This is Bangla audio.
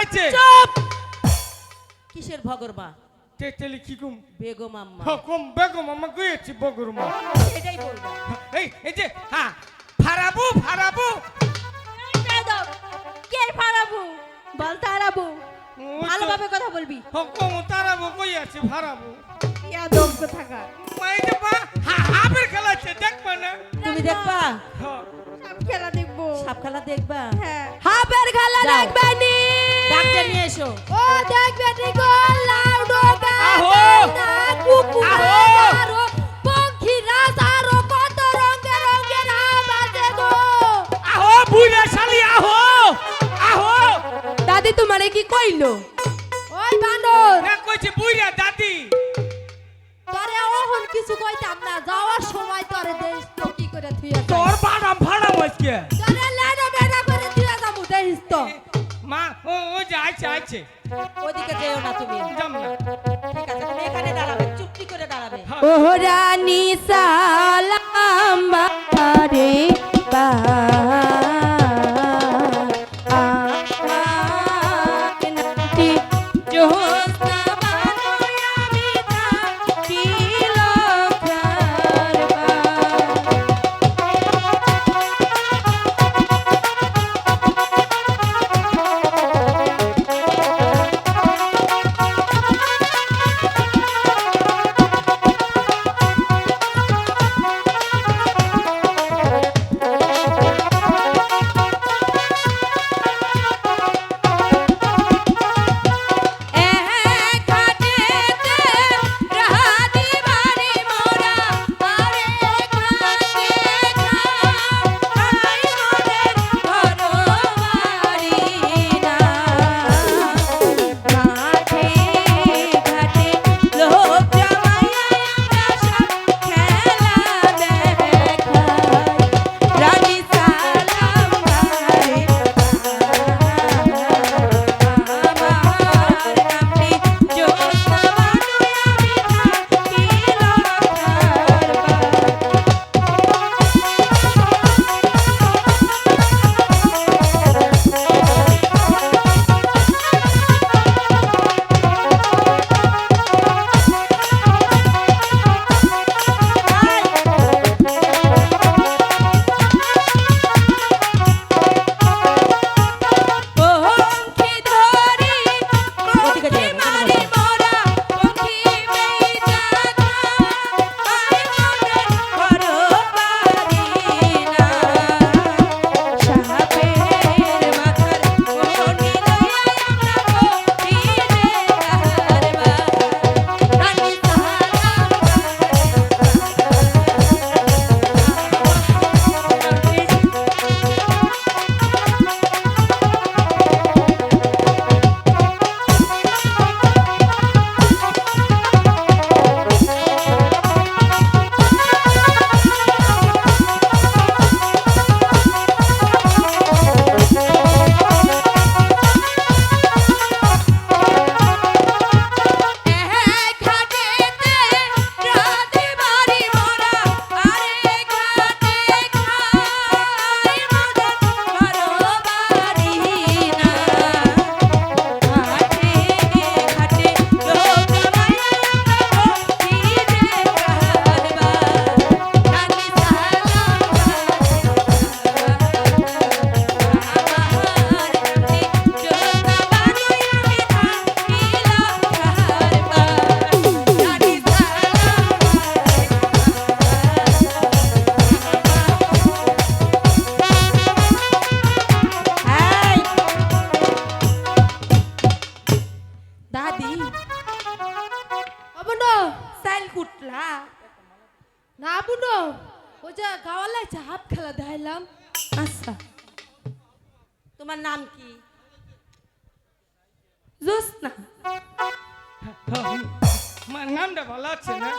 আছে চুপ। কিসের ভগরমা তেতেলি কি কুম? বেগম আম্মা। কম বেগম আমা গিয়েছি বগুরমা? এটাই বলব। এই এই যে হ্যাঁ ফারাবু ফারাবু। কে ফারাবু? বল তারাবু। ভালোভাবে কথা বলবি। কম তারাবু কই আছে ফারাবু? ইয়াদব থাকা মাই যে বা হা- হাফের খেলা আছে দেখবা না? তুমি দেখবা? হ্যাঁ। সব খেলা সাপ খেলা দেখবা? হ্যাঁ। হাফের খেলা দেখবে নি? ডাক্তার নিয়ে এসো। ও দেখবে নি গো লাউডো আহো! আহো! আরও পঙ্খী রাজ আরও কত রঙের রঙের আবাজে গো। আহো বুইরা শালি আহো! আহো! দাদি তোমারে কি কইলো? ওই বানর। না কইছে বুইরা দাদি। তোরে ওহন কিছু কইতাম না যাওয়ার সময় তোরে দেশ তো কি করে থুইয়া। তোর ফাড়াম আজকে তো মা ও ও যে আইছে আইছে ওদিকে যেও না তুমি। যাম না ঠিক আছে তুমি এখানে দাঁড়াবে চুপটি করে দাঁড়াবে। ও রানী সাইল কুটলা। না বুনো ও যে গাওয়ালাই হাফ খেলা দেখাইলাম। আচ্ছা। তোমার নাম কি? জোসনা। আমার নামটা ভালো আছে না।